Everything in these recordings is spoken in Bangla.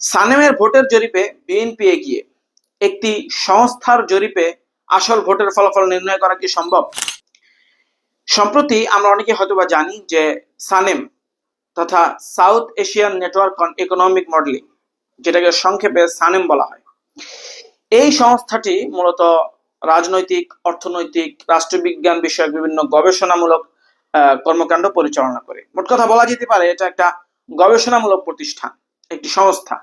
সানেমের ভোটের জরিপে বিএনপি এগিয়ে। একটি সংস্থার জরিপে আসল ভোটের ফলাফল নির্ণয় করা কি সম্ভব? সম্প্রতি আমরা অনেকে হয়তোবা জানি যে সানেম তথা South Asian Network on Economic Modeling, যেটাকে সংক্ষেপে সানেম বলা হয়। এই সংস্থাটি মূলত রাজনৈতিক, অর্থনৈতিক, রাষ্ট্রবিজ্ঞান বিষয়ক বিভিন্ন গবেষণামূলক কর্মকাণ্ড পরিচালনা করে। মোট কথা বলা যেতে পারে এটা একটা গবেষণামূলক প্রতিষ্ঠান, একটি সংস্থা।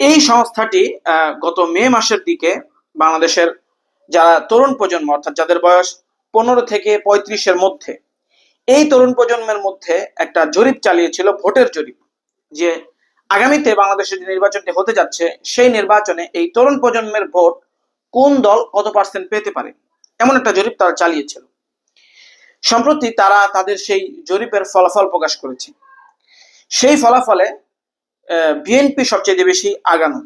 এই সংস্থাটি গত মে মাসের দিকে বাংলাদেশের যারা তরুণ প্রজন্ম, অর্থাৎ যাদের বয়স পনেরো থেকে পঁয়ত্রিশের মধ্যে, এই তরুণ প্রজন্মের মধ্যে একটা জরিপ চালিয়েছিল, ভোটের জরিপ, যে আগামীতে বাংলাদেশের যে নির্বাচনটি হতে যাচ্ছে, সেই নির্বাচনে এই তরুণ প্রজন্মের ভোট কোন দল কত পার্সেন্ট পেতে পারে? এমন একটা জরিপ তারা চালিয়েছিল। সম্প্রতি তারা তাদের সেই জরিপের ফলাফল প্রকাশ করেছে। সেই ফলাফলে বিএনপি সবচেয়ে বেশি আগানো।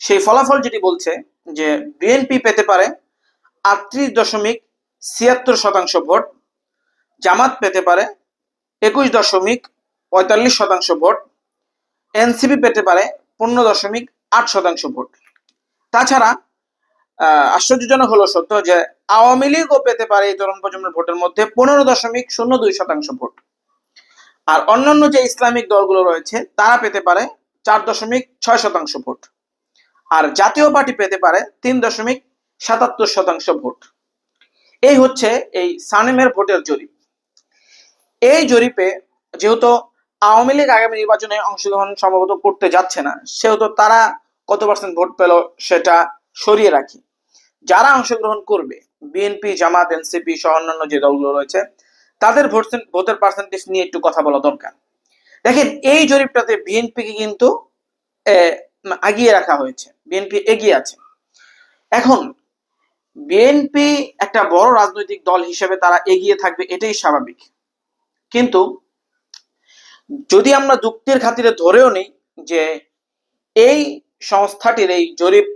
সেই ফলাফল যেটি বলছে যে বিএনপি পেতে পারে আটত্রিশ দশমিক ছিয়াত্তর শতাংশ ভোট, জামাত পেতে পারে একুশ দশমিক পঁয়তাল্লিশ শতাংশ ভোট এনসিপি পেতে পারে পনেরো দশমিক আট শতাংশ ভোট। তাছাড়া আশ্চর্যজনক হলো সত্য যে আওয়ামী লীগও পেতে পারে এই তরুণ প্রজন্মের ভোটের মধ্যে পনেরো দশমিক শূন্য দুই শতাংশ ভোট। আর অন্যান্য যে ইসলামিক দলগুলো রয়েছে, তারা পেতে পারে চার দশমিক ছয় শতাংশ ভোট। আর জাতীয় পার্টি পেতে পারে তিন দশমিক সাতাত্তর শতাংশ ভোট। এই হচ্ছে এই সানেমের ভোটের জরিপ। এই জরিপে যেহেতু আওয়ামী লীগ আগামী নির্বাচনে অংশগ্রহণ সম্ভবত করতে যাচ্ছে না, সেহেতু তারা কত পার্সেন্ট ভোট পেল সেটা সরিয়ে রাখি। যারা অংশগ্রহণ করবে, বিএনপি, জামাত, এনসিপি সহ অন্যান্য যে দলগুলো রয়েছে তাদের ভোটের পার্সেন্টেজ নিয়ে একটু কথা বলা দরকার। দেখেন, এই জরিপটাতে বিএনপিকে কিন্তু আগিয়ে রাখা হয়েছে। বিএনপি এগিয়ে আছে। এখন বিএনপি একটা বড় রাজনৈতিক দল হিসেবে তারা এগিয়ে থাকবে, এটাই স্বাভাবিক। কিন্তু, যদি আমরা যুক্তির খাতিরে ধরেও নেই যে, এই সংস্থাটির এই জরিপ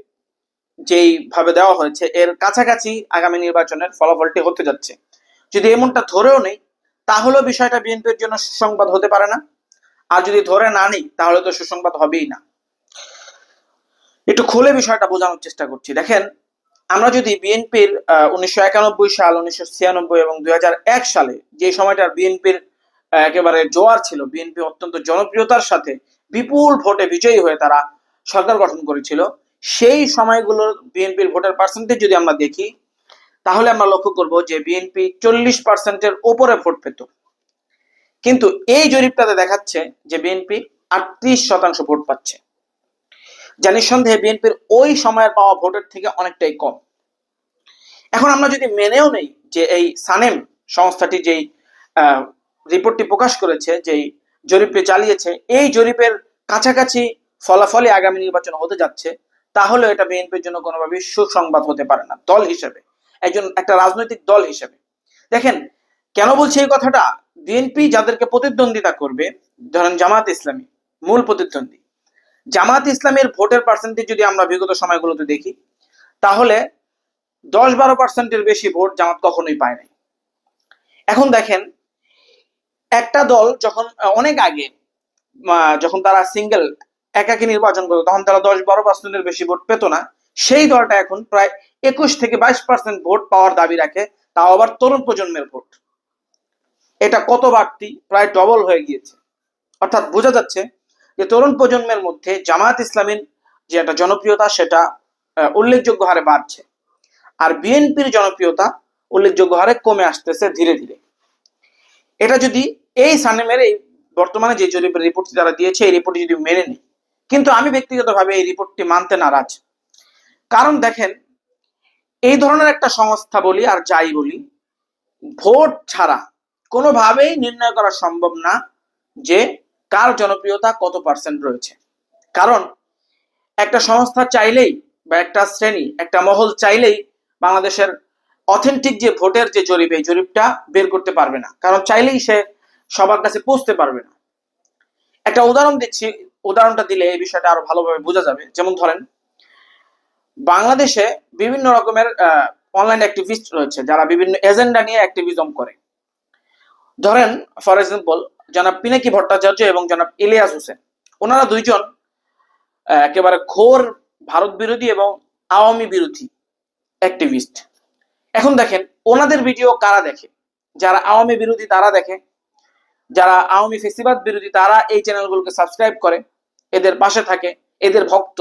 যেই ভাবে দেওয়া হয়েছে, এর কাছাকাছি আগামী নির্বাচনের ফলাফলটি হতে যাচ্ছে। যদি এমনটা ধরেও নেই, তাহলেও বিষয়টা বিএনপির জন্য সুসংবাদ হতে পারে না। আর যদি ধরে না নেই, তাহলে তো সুসংবাদ হবেই না। একটু খুলে বিষয়টা বোঝানোর চেষ্টা করছি। দেখেন, আমরা যদি বিএনপির উনিশশো একানব্বই সাল, উনিশশো ছিয়ানব্বই এবং দুই হাজার এক সালে যে সময়টার বিএনপির একেবারে জোয়ার ছিল, বিএনপি অত্যন্ত জনপ্রিয়তার সাথে বিপুল ভোটে বিজয়ী হয়ে তারা সরকার গঠন করেছিল, সেই সময়গুলোর বিএনপির ভোটের পার্সেন্টেজ যদি আমরা দেখি তাহলে আমরা লক্ষ্য করব যে বিএনপি চল্লিশ পার্সেন্টের ওপরে ভোট পেত। কিন্তু এই জরিপটাতে দেখাচ্ছে যে বিএনপি আটত্রিশ শতাংশ ভোট পাচ্ছে। যা নিঃসন্দেহে বিএনপির ওই সময়ের পাওয়া ভোটের থেকে অনেকটাই কম। এখন আমরা যদি মেনেও নেই যে এই সানেম সংস্থাটি যেই রিপোর্টটি প্রকাশ করেছে, যেই জরিপটি চালিয়েছে, এই জরিপের কাছাকাছি ফলাফলই আগামী নির্বাচন হতে যাচ্ছে, তাহলে এটা বিএনপির জন্য কোনোভাবেই সুসংবাদ হতে পারে না, দল হিসেবে। একজন, একটা রাজনৈতিক দল হিসেবে। দেখেন, কেন বলছি এই কথাটা? বিএনপি যাদেরকে প্রতিদ্বন্দ্বিতা করবে, ধরেন জামাত ইসলামী, মূল প্রতিদ্বন্দ্বী। জামাত ইসলামের ভোটের পার্সেন্টেজ যদি আমরা বিগত সময়গুলোতে দেখি, তাহলে দশ বারো পার্সেন্টের বেশি ভোট জামাত কখনোই পায় নাই। এখন দেখেন, একটা দল যখন, অনেক আগে যখন তারা সিঙ্গেল একাকি নির্বাচন করতো, তখন তারা দশ বারো পার্সেন্টের বেশি ভোট পেত না। সেই দলটা এখন প্রায় একুশ থেকে বাইশ পার্সেন্ট ভোট পাওয়ার দাবি রাখে, তাও আবার তরুণ প্রজন্মের ভোট। এটা কত বাড়তি? প্রায় ডবল হয়ে গিয়েছে। অর্থাৎ বোঝা যাচ্ছে যে তরুণ প্রজন্মের মধ্যে জামায়াত ইসলামীর যে একটা জনপ্রিয়তা, সেটা উল্লেখযোগ্য হারে বাড়ছে। আর বিএনপির জনপ্রিয়তা উল্লেখযোগ্য হারে কমে আসতেছে ধীরে ধীরে। এটা যদি এই সানেমের, এই বর্তমানে যে জরিপের রিপোর্টটি তারা দিয়েছে, এই রিপোর্টটি যদি মেনে নিই কিন্তু আমি ব্যক্তিগতভাবে এই রিপোর্টটি মানতে নারাজ। কারণ দেখেন এই ধরনের একটা সংস্থা বলি আর যাই বলি, ভোট ছাড়া কোনোভাবেই নির্ণয় করা সম্ভব না যে কার জনপ্রিয়তা কত পার্সেন্ট রয়েছে। কারণ একটা সংস্থা চাইলেই বা একটা শ্রেণি, একটা মহল চাইলেই বাংলাদেশের অথেন্টিক যে ভোটের যে জরিপ, এই জরিপটা বের করতে পারবে না। কারণ চাইলেই সে সবার কাছে পৌঁছতে পারবে না। একটা উদাহরণ দিচ্ছি, উদাহরণটা দিলে এই বিষয়টা আরও ভালোভাবে বোঝা যাবে। যেমন ধরেন বাংলাদেশে বিভিন্ন রকমের অনলাইন অ্যাক্টিভিস্ট রয়েছে যারা বিভিন্ন এজেন্ডা নিয়ে অ্যাক্টিভিজম করে। ধরেন ফর এক্সাম্পল জনাব পিনাকি ভট্টাচার্য এবং জনাব ইলিয়াস হোসেন। ওনারা দুইজন একেবারে ঘোর ভারত বিরোধী এবং আওয়ামী বিরোধী অ্যাক্টিভিস্ট এখন দেখেন, ওনাদের ভিডিও কারা দেখে? যারা আওয়ামী বিরোধী তারা দেখে, যারা আওয়ামী ফেসিবাদ বিরোধী তারা এই চ্যানেলগুলোকে সাবস্ক্রাইব করে, এদের পাশে থাকে, এদের ভক্ত।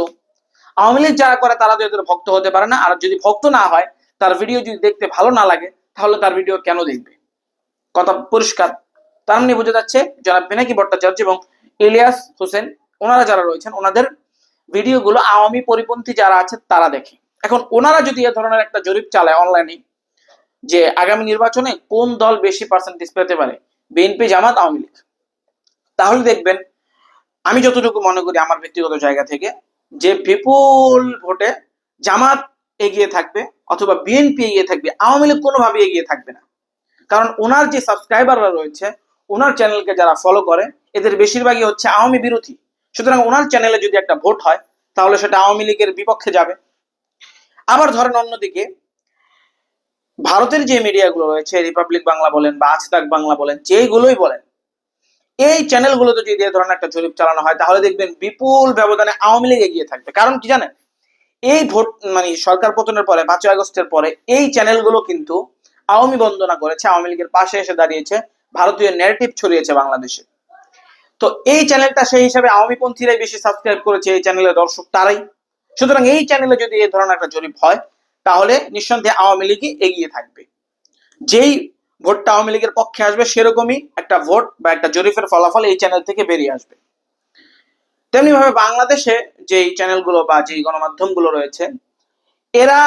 আওয়ামী লীগ যারা করে, তারা যদি ভক্ত হতে পারে না, আর যদি ভক্ত না হয়, তার ভিডিও যদি দেখতে ভালো না লাগে, তাহলে তার ভিডিও কেন দেখবে? কথা পরিষ্কার। তার মানে বোঝা যাচ্ছে, জনাব পিনাকি ভট্টাচার্য এবং ইলিয়াস হোসেন, ওনারা যারা রয়েছেন, ওনাদের ভিডিওগুলো আওয়ামী পরিপন্থী যারা আছে, তারা দেখে। এখন ওনারা যদি এ ধরনের একটা জরিপ চালায় অনলাইনে যে আগামী নির্বাচনে কোন দল বেশি পার্সেন্টেজ পেতে পারে, বিএনপি, জামাত, আওয়ামী লীগ, তাহলে দেখবেন, আমি যতটুকু মনে করি আমার ব্যক্তিগত জায়গা থেকে যে বিপুল ভোটে জামাত এগিয়ে থাকবে অথবা বিএনপি এগিয়ে থাকবে, আওয়ামী লীগ কোনোভাবে এগিয়ে থাকবে না। কারণ ওনার যে সাবস্ক্রাইবাররা রয়েছে, ওনার চ্যানেলকে যারা ফলো করে, এদের বেশিরভাগই হচ্ছে আওয়ামী বিরোধী। সুতরাং ওনার চ্যানেলে যদি একটা ভোট হয়, তাহলে সেটা আওয়ামী লীগের বিপক্ষে যাবে। আবার ধরেন অন্যদিকে, ভারতের যে মিডিয়াগুলো রয়েছে রিপাবলিক বাংলা বলেন বা আজতাক বাংলা বলেন যেগুলোই বলেন এই চ্যানেলগুলোতে যদি এ ধরনের একটা জরিপ চালানো হয়, তাহলে দেখবেন বিপুল ব্যবধানে আওয়ামী লীগ এগিয়ে থাকবে। কারণ কি জানেন? এই ভোট মানে সরকার পতনের পরে, পাঁচই আগস্টের পরে, এই চ্যানেলগুলো কিন্তু আওয়ামী বন্দনা করেছে, আওয়ামী লীগের পাশে এসে দাঁড়িয়েছে, ভারতীয় ন্যারেটিভ ছড়িয়েছে বাংলাদেশে। তো এই চ্যানেলটা সেই হিসাবে আওয়ামী পন্থীরাই বেশি সাবস্ক্রাইব করেছে, এই চ্যানেলের দর্শক তারাই। সুতরাং এই চ্যানেলে যদি এই ধরনের একটা জরিপ হয়, তাহলে নিঃসন্দেহে আওয়ামী লীগই এগিয়ে থাকবে। যেই ভোটটা আওয়ামী লীগের পক্ষে আসবে সেরকমই একটা ভোট বা একটা জরিপের ফলাফল এই চ্যানেল থেকে বেরিয়ে আসবে। তেমনি ভাবে বাংলাদেশে যেই চ্যানেলগুলো বা যেই গণমাধ্যমগুলো রয়েছে, এরা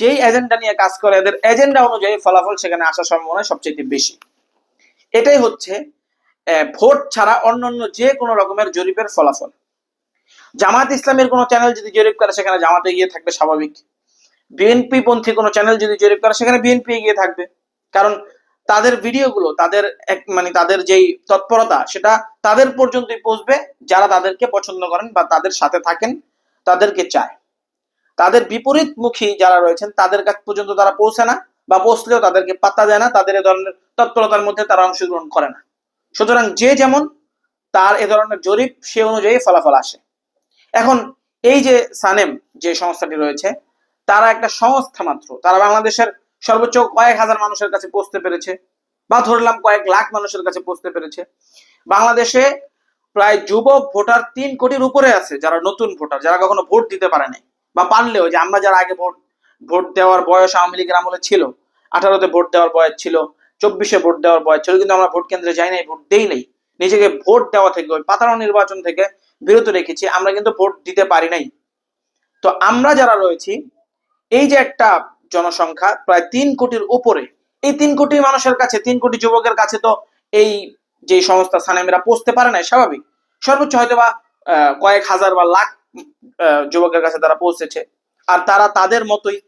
যেই এজেন্ডা নিয়ে কাজ করে, এদের এজেন্ডা অনুযায়ী ফলাফল সেখানে আসার সম্ভাবনা সবচেয়ে বেশি। এটাই হচ্ছে ভোট ছাড়া অন্যান্য যে কোনো রকমের জরিপের ফলাফল। জামাত ইসলামের কোনো চ্যানেল যদি জরিপ করে, সেখানে জামাতে গিয়ে থাকবে স্বাভাবিক। বিএনপি পন্থী কোনো চ্যানেল যদি জরিপ করে, সেখানে বিএনপি গিয়ে থাকবে। কারণ তাদের ভিডিওগুলো তাদের এক মানে তাদের যেই তৎপরতা, সেটা তাদের পর্যন্তই পৌঁছবে, যারা তাদেরকে পছন্দ করেন বা তাদের সাথে থাকেন, তাদেরকে চায়। তাদের বিপরীতমুখী যারা রয়েছেন, তাদের কাছ পর্যন্ত তারা পৌঁছে না, বা পৌঁছলেও তাদেরকে পাত্তা দেয় না, তাদের এ ধরনের তৎপরতার মধ্যে তারা অংশগ্রহণ করে না। সুতরাং যে যেমন তার এ ধরনের জরিপ, সে অনুযায়ী ফলাফল আসে। এখন এই যে সানেম যে সংস্থাটি রয়েছে, তারা একটা সংস্থা মাত্র, তারা বাংলাদেশের সর্বোচ্চ কয়েক হাজার মানুষের কাছে পৌঁছতে পেরেছে বা ধরলাম কয়েক লাখ মানুষের কাছে পৌঁছতে পেরেছে। বাংলাদেশে প্রায় যুবক ভোটার তিন কোটির উপরে আছে যারা নতুন ভোটার, যারা কখনো ভোট দিতে পারে নাই বা পারলেও যে আমরা যারা আগে ভোট ভোট দেওয়ার বয়স আওয়ামী লীগের আমলে ছিল, আঠারোতে ভোট দেওয়ার বয়স ছিল, চব্বিশে ভোট দেওয়ার বয়স ছিল, কিন্তু আমরা ভোট কেন্দ্রে যাই নাই, ভোট দেই নাই। নিজেকে ভোট দেওয়া থেকে, ওই পাতানো নির্বাচন থেকে বিরত রেখেছি, আমরা কিন্তু ভোট দিতে পারি নাই। তো আমরা যারা রয়েছি, এই যে একটা জনসংখ্যা প্রায় তিন কোটির উপরে। এই তিন কোটি মানুষের কাছে, তিন কোটি যুবকের কাছে তো এই যে সংস্থা সানেমেরা পৌঁছতে পারে না স্বাভাবিক। সর্বোচ্চ হয়তো বা কয়েক হাজার বা লাখ যুবকের কাছে তারা পৌঁছেছে। আর তারা তাদের মতোই।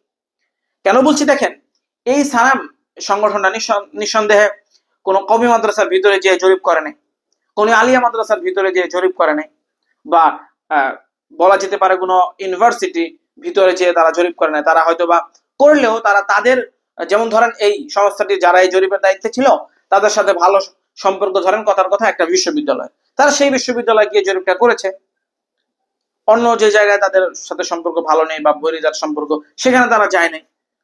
কেন বলছি দেখেন, এই সানাম সংগঠনটা নিঃসন- নিঃসন্দেহে কোনো কবি মাদ্রাসার ভিতরে যে জরিপ করে নাই, কোনো আলিয়া মাদ্রাসার ভিতরে যে জরিপ করে নাই, বা বলা যেতে পারে কোনো ইউনিভার্সিটি ভিতরে যে তারা জরিপ করে নাই। তারা হয়তো বা করলেও তারা তাদের, যেমন ধরেন এই সংস্থাটি যারা এই জরিপের দায়িত্বে ছিল, তাদের সাথে ভালো সম্পর্ক, ধরেন কথার কথা, একটা বিশ্ববিদ্যালয়। তারা সেই বিশ্ববিদ্যালয় গিয়ে জরিপটা করেছে। অন্য যে জায়গায় তাদের সাথে সম্পর্ক ভালো নেই বা বৈরিজাত সম্পর্ক, সেখানে তারা যায় নাই।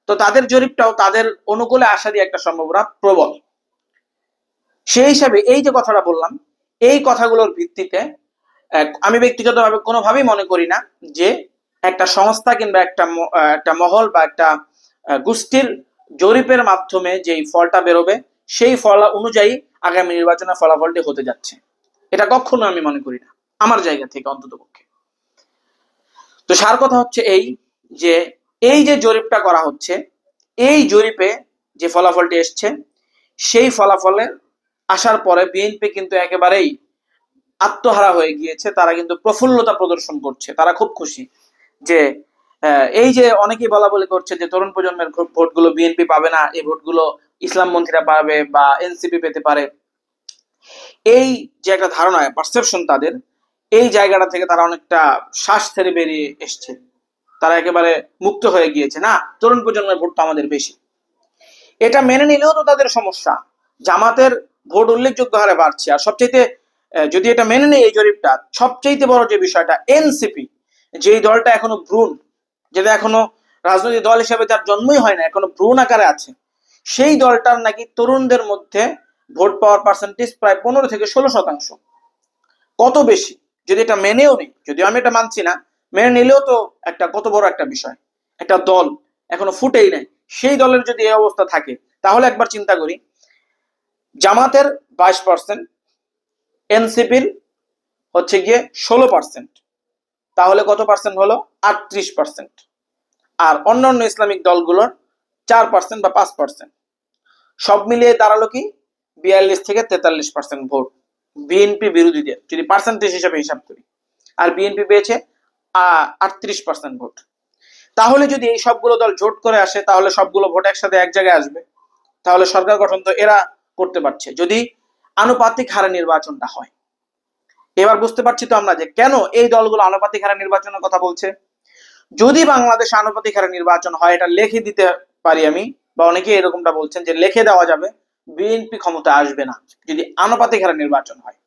তো তাদের জরিপটাও তাদের অনুকূলে আসারই একটা সম্ভাবনা প্রবল। সেই হিসাবে এই যে কথাটা বললাম, এই কথাগুলোর ভিত্তিতে আমি ব্যক্তিগতভাবে কোনোভাবেই মনে করি না যে একটা সংস্থা কিংবা একটা একটা মহল বা একটা গোষ্ঠীর জরিপের মাধ্যমে যেই ফলটা বেরোবে, সেই ফল অনুযায়ী আগামী নির্বাচনের ফলাফলটি হতে যাচ্ছে। এটা কখনো আমি মনে করি না, আমার জায়গা থেকে অন্তত পক্ষে। তো সার কথা হচ্ছে এই যে এই যে জরিপটা করা হচ্ছে, এই জরিপে যে ফলাফলটি এসছে, সেই ফলাফলে আসার পরে বিএনপি কিন্তু একেবারেই আত্মহারা হয়ে গিয়েছে, তারা কিন্তু প্রফুল্লতা প্রদর্শন করছে, তারা খুব খুশি। যে এই যে অনেকেই বলা বলি করছে যে, তরুণ প্রজন্মের ভোটগুলো বিএনপি পাবে না, এই ভোটগুলো ইসলাম মন্ত্রীরা পাবে বা এনসিপি পেতে পারে। এই যে একটা ধারণা পারসেপশন তাদের, এই জায়গাটা থেকে তারা অনেকটা শ্বাস ছেড়ে বেরিয়ে এসছে। তারা একেবারে মুক্ত হয়ে গিয়েছে। না, তরুণ প্রজন্মের ভোট তো আমাদের বেশি। এটা মেনে নিলেও তো তাদের সমস্যা। জামাতের ভোট উল্লেখযোগ্য হারে বাড়ছে। আর সবচেয়ে যদি এটা মেনে নেই এই জরিপটা সবচেয়ে বড় যে বিষয়টা এনসিপি যেই দলটা এখনও ভ্রূণ, যেটা এখনও রাজনৈতিক দল হিসেবে যার জন্মই হয় না, এখনও ভ্রূণ আকারে আছে, সেই দলটার নাকি তরুণদের মধ্যে ভোট পাওয়ার পার্সেন্টেজ প্রায় পনেরো থেকে ষোলো শতাংশ। কত বেশি? যদি এটা মেনেও নেই, যদিও আমি এটা মানছি না, মেনে নিলেও তো একটা কত বড় একটা বিষয়। একটা দল এখনও ফুটেই নাই। সেই দলের যদি এই অবস্থা থাকে, তাহলে একবার চিন্তা করি, জামাতের বাইশ পার্সেন্ট এনসিপির হচ্ছে গিয়ে ষোলো পার্সেন্ট তাহলে কত পার্সেন্ট হলো? আটত্রিশ পার্সেন্ট আর অন্যান্য ইসলামিক দলগুলোর চার পার্সেন্ট বা পাঁচ পার্সেন্ট সব মিলিয়ে দাঁড়াল কি? বিয়াল্লিশ থেকে তেতাল্লিশ পার্সেন্ট ভোট। বিএনপি বিরোধীদের, যদি পার্সেন্টেজ হিসাবে হিসাব করি। আর বিএনপি পেয়েছে আটত্রিশ পার্সেন্ট ভোট। তাহলে যদি এই সবগুলো দল জোট করে আসে, তাহলে সবগুলো ভোট একসাথে এক জায়গায় আসবে। তাহলে সরকার গঠন তো এরা করতে পারছে। যদি আনুপাতিক হারে নির্বাচনটা হয়। এবার বুঝতে পারছি তো আমরা যে কেন এই দলগুলো আনুপাতিক হারে নির্বাচনের কথা বলছে। যদি বাংলাদেশে আনুপাতিক হারে নির্বাচন হয়, এটা লিখে দিতে পারি আমি, বা অনেকে এরকমটা বলছেন যে লিখে দেওয়া যাবে, বিএনপি ক্ষমতা আসবে না, যদি আনুপাতিক হারে নির্বাচন হয়।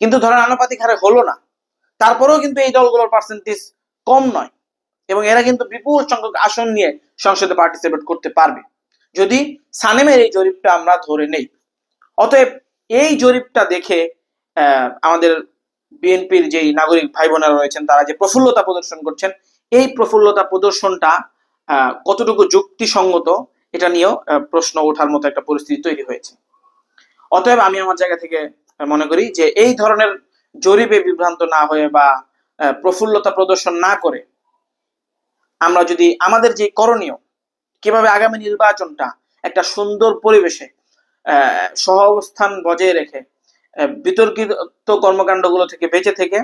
কিন্তু ধরেন আনুপাতিক হারে হলো না, তারপরেও কিন্তু এই দলগুলোর পার্সেন্টেজ কম নয়, এবং এরা কিন্তু বিপুল সংখ্যক আসন নিয়ে সংসদে পার্টিসিপেট করতে পারবে। যদি সানেমের এই জরিপটা আমরা ধরে নেই, অতএব এই জরিপটা দেখে আমাদের বিএনপির যেই নাগরিক ভাই বোনেরা রয়েছেন, তারা যে প্রফুল্লতা প্রদর্শন করছেন, এই প্রফুল্লতা প্রদর্শনটা কতটুকু যুক্তিসঙ্গত, এটা নিয়েও প্রশ্ন ওঠার মতো একটা পরিস্থিতি তৈরি হয়েছে। অতএব আমি আমার জায়গা থেকে মনে করি যে এই ধরনের জরিপে বিভ্রান্ত না হয়ে বা প্রফুল্লতা প্রদর্শন না করে, আমরা যদি আমাদের যে করণীয়, কীভাবে আগামী নির্বাচনটা একটা সুন্দর পরিবেশে সহ অবস্থান বজায় রেখে বিতর্কিত কর্মকাণ্ডগুলো থেকে বেঁচে থেকে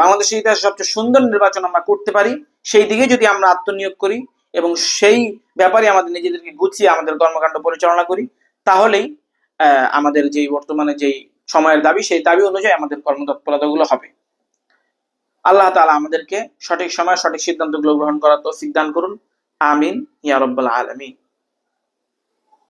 বাংলাদেশের ইতিহাসে সবচেয়ে সুন্দর নির্বাচন আমরা করতে পারি, সেই দিকে যদি আমরা আত্মনিয়োগ করি এবং সেই ব্যাপারে আমাদের নিজেদেরকে গুছিয়ে আমাদের কর্মকাণ্ড পরিচালনা করি, তাহলেই আমাদের যেই বর্তমানে যেই সময়ের দাবি, সেই দাবি অনুযায়ী আমাদের কর্মতৎপরতাগুলো হবে। আল্লাহ তাআলা আমাদেরকে সঠিক সময় সঠিক সিদ্ধান্তগুলো গ্রহণ করার তৌফিক দান করুন। আমিন, ইয়া রব্বাল আলামিন।